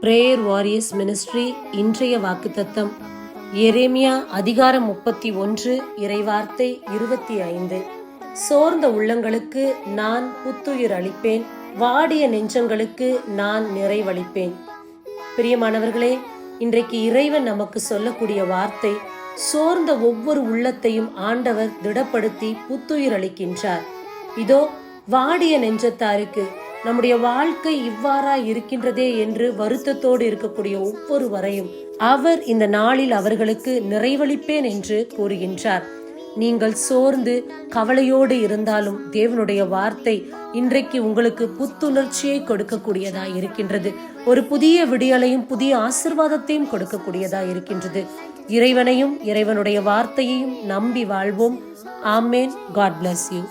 Prayer warriors ministry இன்றைய வாக்குத்தத்தம். எரேமியா அதிகாரம் முப்பத்தி ஒன்று இறைவார்த்தை இருபத்தி ஐந்து. சோர்ந்த உள்ளங்களுக்கு நான் புத்துயிர் அளிப்பேன். வாடிய நெஞ்சங்களுக்கு நான் நிறைவளிப்பேன். பிரியமானவர்களே இன்றைக்கு இறைவன் நமக்கு சொல்லக்கூடிய வார்த்தை சோர்ந்த ஒவ்வொரு உள்ளத்தையும் ஆண்டவர் திடப்படுத்தி புத்துயிர் அளிக்கின்றார். இதோ வாடிய நெஞ்சத்தாருக்கு நம்முடைய வாழ்க்கை இவ்வாறா இருக்கின்றதே என்று வருத்தத்தோடு இருக்கக்கூடிய ஒவ்வொருவரையும் அவர் இந்த நாளில் அவர்களுக்கு நிறைவளிப்பேன் என்று கூறுகின்றார். நீங்கள் சோர்ந்து கவலையோடு இருந்தாலும் தேவனுடைய வார்த்தை இன்றைக்கு உங்களுக்கு புத்துணர்ச்சியை கொடுக்கக்கூடியதா இருக்கின்றது. ஒரு புதிய விடியலையும் புதிய ஆசிர்வாதத்தையும் கொடுக்கக்கூடியதா இருக்கின்றது. இறைவனையும் இறைவனுடைய வார்த்தையையும் நம்பி வாழ்வோம். ஆமேன். God bless you